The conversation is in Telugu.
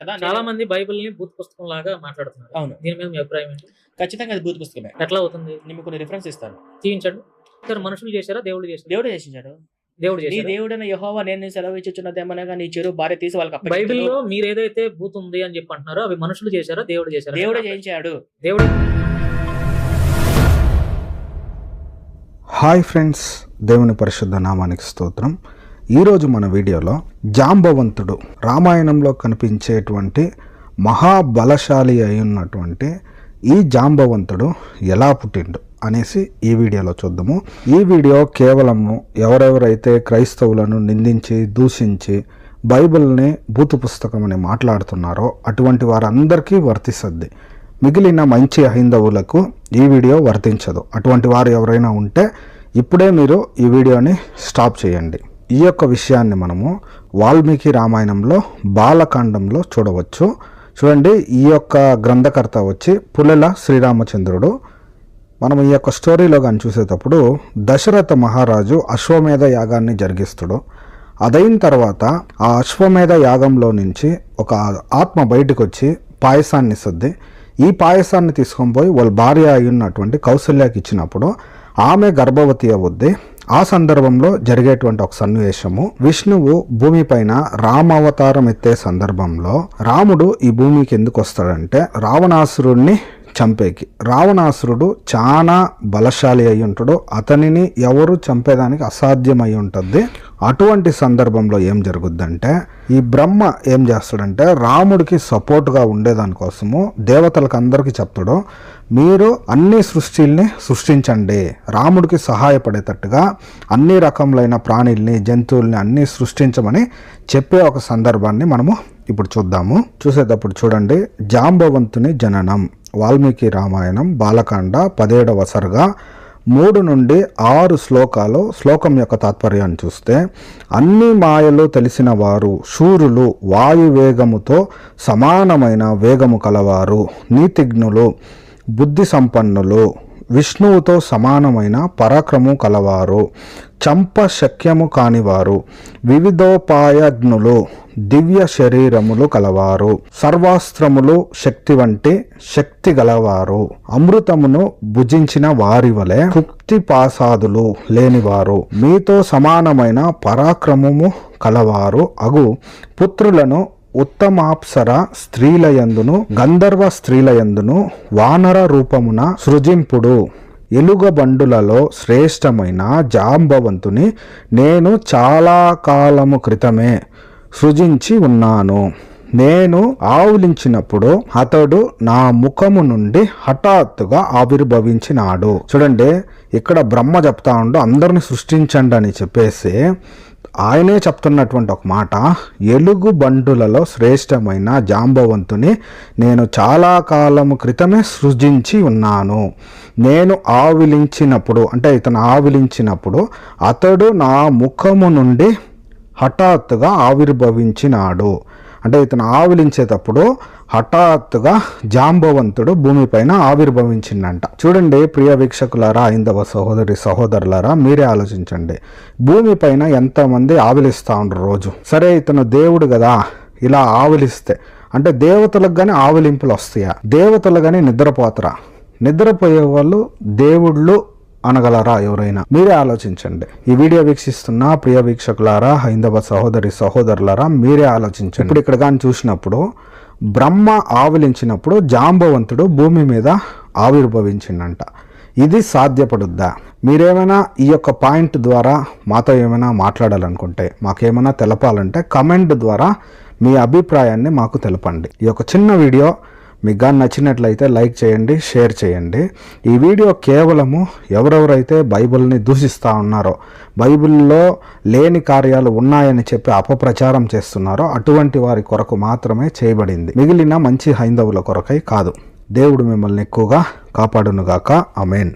చాలా మంది బైబిల్ని బూత్ పుస్తకం లాగా మాట్లాడుతున్నారు. అవును. దీని మీద మీ అభిప్రాయం ఏంటి? ఖచ్చితంగా అది బూత్ పుస్తకమే. ఎట్లా అవుతుంది? నేను కొన్ని రిఫరెన్స్ ఇస్తాను. జీవించండి? సార్ మనుషులు చేశారా? దేవుడు చేశారా దేవుడు చేసించాడు. దేవుడు నీ దేవుడైన యహోవా నేను సెలవు ఇచ్చుచున్నదేమనగా నీ చెరు భార్య తీసి వాళ్ళకి బైబిల్లో. మీరు ఏదైతే బూత్ ఉంది అని చెప్పి అంటున్నారో అవి మనుషులు చేశారా? దేవుడు చేశారా? దేవుడే చేయించాడు. దేవుడు. హాయ్ ఫ్రెండ్స్ దేవుని పరిశుద్ధ నామానికి స్తోత్రం. ఈరోజు మన వీడియోలో జాంబవంతుడు రామాయణంలో కనిపించేటువంటి మహాబలశాలి అయి ఉన్నటువంటి ఈ జాంబవంతుడు ఎలా పుట్టిండు అనేసి ఈ వీడియోలో చూద్దాము. ఈ వీడియో కేవలము ఎవరెవరైతే క్రైస్తవులను నిందించి దూషించి బైబిల్ని భూత పుస్తకం అని మాట్లాడుతున్నారో అటువంటి వారందరికీ వర్తిస్తుంది. మిగిలిన మంచి హైందవులకు ఈ వీడియో వర్తించదు. అటువంటి వారు ఎవరైనా ఉంటే ఇప్పుడే మీరు ఈ వీడియోని స్టాప్ చేయండి. ఈ యొక్క విషయాన్ని మనము వాల్మీకి రామాయణంలో బాలకాండంలో చూడవచ్చు. చూడండి ఈ యొక్క గ్రంథకర్త వచ్చి పులెల శ్రీరామచంద్రుడు. మనం ఈ యొక్క స్టోరీలో కానీ చూసేటప్పుడు దశరథ మహారాజు అశ్వమేధ యాగాన్ని జరిగిస్తుడు. అదైన తర్వాత ఆ అశ్వమేధ యాగంలో నుంచి ఒక ఆత్మ బయటకు వచ్చి పాయసాన్ని ఇస్తుంది ఈ పాయసాన్ని తీసుకొని పోయి వాళ్ళ భార్య అయి ఉన్నటువంటి కౌశల్యకి ఇచ్చినప్పుడు ఆమె గర్భవతి అవుద్ది ఆ సందర్భంలో జరిగేటువంటి ఒక సన్నివేశము. విష్ణువు భూమిపైన రామావతారం ఎత్తే సందర్భంలో రాముడు ఈ భూమికి ఎందుకు వస్తాడంటే రావణాసురుణ్ణి చంపేకి. రావణాసురుడు చాలా బలశాలి అయి ఉంటాడు. అతనిని ఎవరు చంపేదానికి అసాధ్యం అయి ఉంటుంది అటువంటి సందర్భంలో ఏం జరుగుద్దంటే ఈ బ్రహ్మ ఏం చేస్తాడంటే రాముడికి సపోర్ట్గా ఉండేదానికోసము దేవతలకు అందరికీ చెప్తాడు మీరు అన్ని సృష్టిల్ని సృష్టించండి. రాముడికి సహాయపడేటట్టుగా అన్ని రకములైన ప్రాణుల్ని జంతువుల్ని అన్ని సృష్టించమని చెప్పే ఒక సందర్భాన్ని మనము ఇప్పుడు చూద్దాము. చూసేటప్పుడు చూడండి. జాంబవంతుని జననం వాల్మీకి రామాయణం బాలకాండ పదిహేడవ సరుగా మూడు నుండి ఆరు శ్లోకాలు శ్లోకం యొక్క తాత్పర్యాన్ని చూస్తే అన్ని మాయలు తెలిసిన వారు శూరులు వాయువేగముతో సమానమైన వేగము కలవారు నీతిజ్ఞులు బుద్ధి సంపన్నులు విష్ణువుతో సమానమైన పరాక్రమం కలవారు చంప శక్యము కానివారు వివిధోపాయజ్ఞులు దివ్య శరీరములు కలవారు సర్వాస్త్రములు శక్తి వంటి శక్తి గలవారు. అమృతమును భుజించిన వారి వలె తృప్తి పాసాదులు లేనివారు. మీతో సమానమైన పరాక్రమము కలవారు. అగు పుత్రులను ఉత్తమాప్సర స్త్రీలయందును గంధర్వ స్త్రీలయందును వానర రూపమున సృజింపుడు. ఎలుగబండులలో శ్రేష్టమైన జాంబవంతుని నేను చాలా కాలము క్రితమే సృజించి ఉన్నాను. నేను ఆవులించినప్పుడు అతడు నా ముఖము నుండి హఠాత్తుగా ఆవిర్భవించినాడు. చూడండి ఇక్కడ బ్రహ్మ చెప్తా ఉండు అందరిని సృష్టించండి అని చెప్పేసి ఆయనే చెప్తున్నటువంటి ఒక మాట ఎలుగు బండులలో శ్రేష్టమైన జాంబవంతుని నేను చాలా కాలం క్రితమే సృజించి ఉన్నాను. నేను ఆవిలించినప్పుడు అంటే ఇతను ఆవిలించినప్పుడు అతడు నా ముఖము నుండి హఠాత్తుగా ఆవిర్భవించినాడు. అంటే ఇతను ఆవిలించేటప్పుడు హఠాత్తుగా జాంబవంతుడు భూమిపైన ఆవిర్భవించిందంట. చూడండి ప్రియ వీక్షకులారా ఐందవ సహోదరి సహోదరులారా మీరే ఆలోచించండి. భూమిపైన ఎంతమంది ఆవిలిస్తూ ఉండరు రోజు? సరే ఇతను దేవుడు కదా ఇలా ఆవిలిస్తే. అంటే దేవతలకు కానీ ఆవిలింపులు వస్తాయా దేవతలు కానీ నిద్రపోతరా? నిద్రపోయే వాళ్ళు దేవుళ్ళు అనగలరా ఎవరైనా? మీరే ఆలోచించండి. ఈ వీడియో వీక్షిస్తున్న ప్రియ వీక్షకులారా హైందవ సహోదరి సహోదరులారా మీరే ఆలోచించండి. ఇప్పుడు ఇక్కడ కానీ చూసినప్పుడు బ్రహ్మ ఆవలించినప్పుడు జాంబవంతుడు భూమి మీద ఆవిర్భవించిండంట. ఇది సాధ్యపడుద్దా? మీరేమైనా ఈ యొక్క పాయింట్ ద్వారా మాతో ఏమైనా మాట్లాడాలనుకుంటే మాకేమైనా తెలపాలంటే కమెంట్ ద్వారా మీ అభిప్రాయాన్ని మాకు తెలపండి. ఈ యొక్క చిన్న వీడియో మీకు కానీ నచ్చినట్లయితే లైక్ చేయండి షేర్ చేయండి. ఈ వీడియో కేవలము ఎవరెవరైతే బైబిల్ని దూషిస్తూ ఉన్నారో బైబిల్లో లేని కార్యాలు ఉన్నాయని చెప్పి అపప్రచారం చేస్తున్నారో అటువంటి వారి కొరకు మాత్రమే చేయబడింది. మిగిలిన మంచి హైందవుల కొరకై కాదు. దేవుడు మిమ్మల్ని ఎక్కువగా కాపాడునుగాక. అమేన్